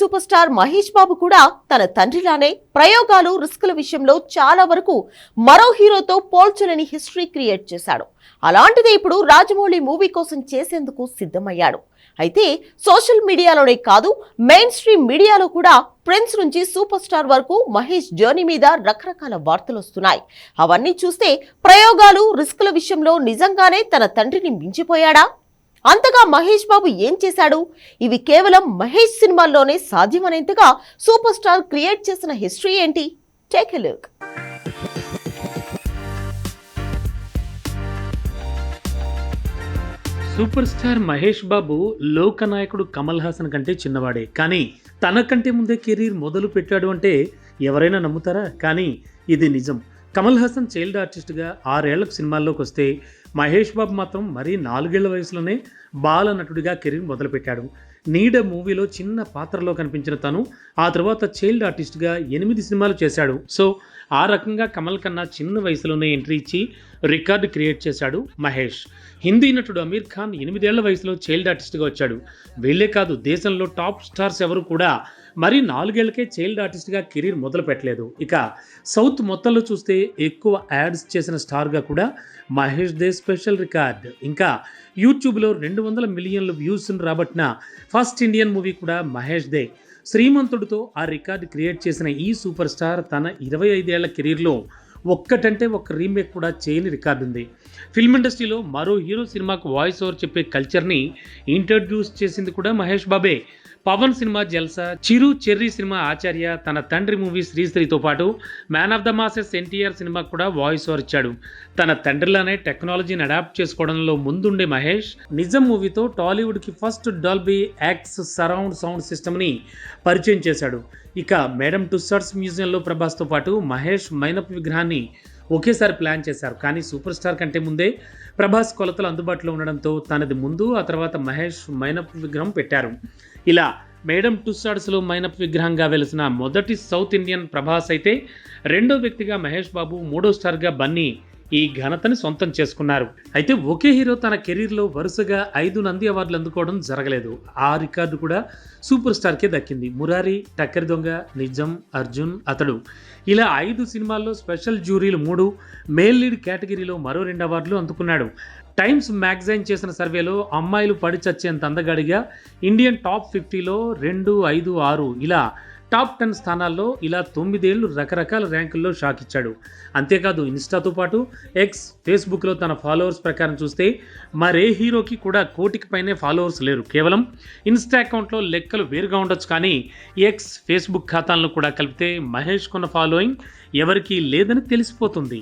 Super star Mahesh బాబు కూడా తన తండ్రిలానే ప్రయోగాలు రిస్కుల విషయంలో చాలా వరకు మరో హీరోతో పోల్చలేని హిస్టరీ క్రియేట్ చేశాడు. అలాంటిదే ఇప్పుడు రాజమౌళి మూవీ కోసం చేసేందుకు సిద్ధమయ్యాడు. అయితే సోషల్ మీడియాలోనే కాదు మెయిన్ స్ట్రీమ్ మీడియాలో కూడా ప్రిన్స్ నుంచి సూపర్ స్టార్ వరకు మహేష్ జర్నీ మీద రకరకాల వార్తలు వస్తున్నాయి. అవన్నీ చూస్తే ప్రయోగాలు రిస్కుల విషయంలో నిజంగానే తన తండ్రిని మించిపోయాడా? అంతగా మహేష్ బాబు ఏం చేశాడు? ఇవి కేవలం మహేష్ సినిమాల్లోనే సాధ్యమనేంతగా సూపర్ స్టార్ క్రియేట్ చేసిన హిస్టరీ ఏంటి? Take a look super star Mahesh Babu లోకనాయకుడు Kamal Haasan కంటే చిన్నవాడే. కానీ తనకంటే ముందే కెరీర్ మొదలు పెట్టాడు అంటే ఎవరైనా నమ్ముతారా? కానీ ఇది నిజం. కమల్ హాసన్ చైల్డ్ ఆర్టిస్ట్గా ఆరేళ్ళకు సినిమాల్లోకి వస్తే మహేష్ బాబు మాత్రం మరీ నాలుగేళ్ళ వయసులోనే బాల నటుడిగా కెరీర్ మొదలుపెట్టాడు. నీడ మూవీలో చిన్న పాత్రలో కనిపించిన తను ఆ తర్వాత చైల్డ్ ఆర్టిస్ట్గా ఎనిమిది సినిమాలు చేశాడు. సో ఆ రకంగా కమల్ కన్నా చిన్న వయసులోనే ఎంట్రీ ఇచ్చి రికార్డు క్రియేట్ చేశాడు మహేష్. హిందీ నటుడు అమీర్ ఖాన్ ఎనిమిదేళ్ళ వయసులో చైల్డ్ ఆర్టిస్ట్గా వచ్చాడు. వీళ్ళే కాదు దేశంలో టాప్ స్టార్స్ ఎవరు కూడా మరి నాలుగేళ్ళకే చైల్డ్ ఆర్టిస్ట్గా కెరీర్ మొదలు పెట్టలేదు. ఇక సౌత్ మొత్తంలో చూస్తే ఎక్కువ యాడ్స్ చేసిన స్టార్గా కూడా మహేష్ దే స్పెషల్ రికార్డ్. ఇంకా యూట్యూబ్లో రెండు వందల మిలియన్ల వ్యూస్ను రాబట్టిన ఫస్ట్ ఇండియన్ మూవీ కూడా మహేష్ దే. శ్రీమంతుడితో ఆ రికార్డు క్రియేట్ చేసిన ఈ సూపర్ స్టార్ తన ఇరవై ఐదేళ్ళ కెరీర్లో ఒక్కటంటే ఒక్క రీమేక్ కూడా చేయని రికార్డు ఉంది. ఫిల్మ్ ఇండస్ట్రీలో మరో హీరో సినిమాకు వాయిస్ ఓవర్ చెప్పే కల్చర్ని ఇంట్రడ్యూస్ చేసింది కూడా మహేష్ బాబే. పవన్ సినిమా జల్సా చిరు చెర్రీ సినిమా ఆచార్య తన తండ్రి మూవీ శ్రీశ్రీతో పాటు man of the masses NTR సినిమాకు కూడా వాయిస్ ఓవర్ ఇచ్చాడు. తన తండ్రిలానే టెక్నాలజీని అడాప్ట్ చేసుకోవడంలో ముందుండే మహేష్ నిజం మూవీతో టాలీవుడ్కి first Dolby EX surround sound సిస్టమ్ని పరిచయం చేశాడు. ఇక మేడం టుస్సార్ట్స్ మ్యూజియంలో ప్రభాస్తో పాటు మహేష్ మైనప్ విగ్రహాన్ని ఒకేసారి ప్లాన్ చేశారు. కానీ సూపర్ స్టార్ కంటే ముందే ప్రభాస్ కొలతలు అందుబాటులో ఉండడంతో తనది ముందు ఆ తర్వాత మహేష్ మైనప్ విగ్రహం పెట్టారు. ఇలా మేడం టుస్సాడ్స్లో మైనప్ విగ్రహంగా వెలిసిన మొదటి సౌత్ ఇండియన్ ప్రభాస్ అయితే రెండో వ్యక్తిగా మహేష్ బాబు మూడో స్టార్గా బన్నీ ఈ ఘనతని సొంతం చేసుకున్నారు. అయితే ఒకే హీరో తన కెరీర్లో వరుసగా ఐదు నంది అవార్డులు అందుకోవడం జరగలేదు. ఆ రికార్డు కూడా సూపర్ స్టార్కే దక్కింది. మురారి టక్కరి దొంగ నిజం అర్జున్ అతడు. ఇలా ఐదు సినిమాల్లో స్పెషల్ జ్యూరీలు మూడు మేల్ లీడ్ కేటగిరీలో మరో రెండు అవార్డులు అందుకున్నాడు. టైమ్స్ మ్యాగజైన్ చేసిన సర్వేలో అమ్మాయిలు పడి చచ్చేంత అందగాడిగా ఇండియన్ టాప్ ఫిఫ్టీలో రెండు ఐదు ఆరు ఇలా టాప్ టెన్ స్థానాల్లో ఇలా తొమ్మిదేళ్ళు రకరకాల ర్యాంకుల్లో షాక్ ఇచ్చాడు. అంతేకాదు ఇన్స్టాతో పాటు ఎక్స్ ఫేస్బుక్లో తన ఫాలోవర్స్ ప్రకారం చూస్తే మరే హీరోకి కూడా కోటికి పైనే ఫాలోవర్స్ లేరు. కేవలం ఇన్స్టా అకౌంట్లో లెక్కలు వేరుగా ఉండొచ్చు కానీ ఎక్స్ ఫేస్బుక్ ఖాతాలను కూడా కలిపితే మహేష్ కొన్న ఫాలోయింగ్ ఎవరికీ లేదని తెలిసిపోతుంది.